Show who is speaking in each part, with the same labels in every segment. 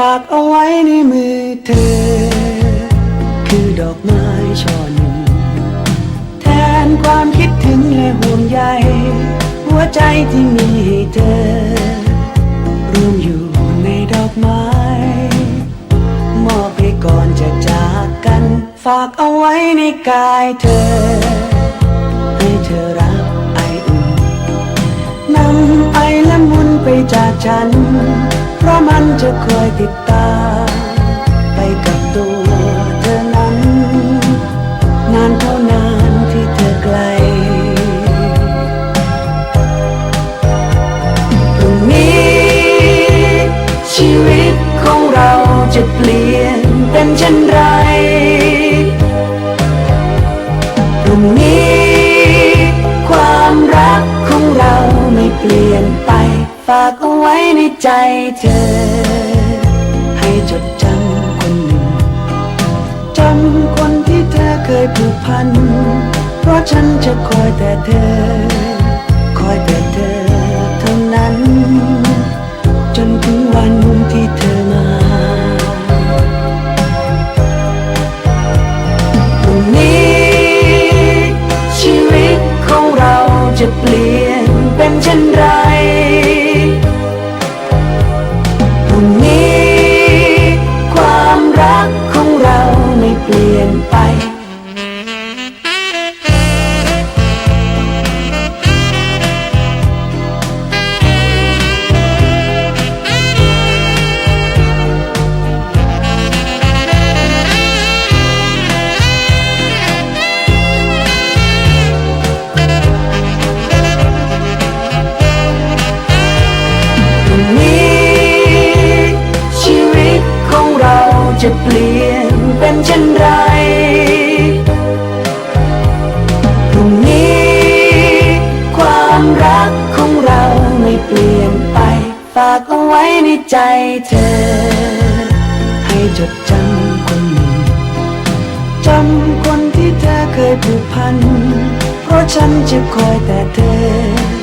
Speaker 1: ฝากเอาไว้ในมือเธอ คือดอกไม้ช่อหนึ่งแทนความคิดถึงและห่วงใย หัวใจที่มีให้เธอ รวมอยู่ในดอกไม้ มอบให้ก่อนจะจากกัน ฝากเอาไว้ในกายเธอ ให้เธอรับไออุ่นนำไอและมุนไปจากฉัน ราะมันจะคอยติดตามไปกับตัวเธอนั้น นานเท่านานที่เธอไกลตรงนี้ ชีวิตของเราจะเปลี่ยนเป็นเช่นไรตรงนี้ ความรักของเราไม่เปลี่ยนไป ฝากเอาไว้ในใจเธอ ให้จดจำคนหนึ่งจำคนที่เธอเคยผูกพัน เพราะฉันจะคอยแต่เธอ คอยแต่เธอเท่านั้น จนถึงวันที่เธอมาตรงนี้ ชีวิตของเราจะเปลี่ยนเป็นเช่นไร ไป ในใจเธอ ให้จดจำคนหนึ่งจำคนที่เธอเคยผูกพัน เพราะฉันจะคอยแต่เธอ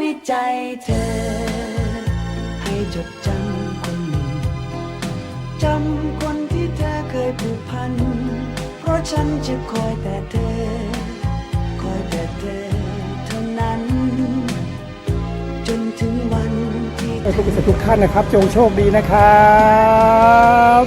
Speaker 1: ในใจเธอ ให้จดจำคนหนึ่งจำคนที่เธอเคยผูกพัน เพราะฉันจะคอยแต่เธอ คอยแต่เธอเท่านั้น จนถึงวันที่
Speaker 2: ทุก
Speaker 1: อ
Speaker 2: ทุกท่านนะครับ จงโชคดีนะครับ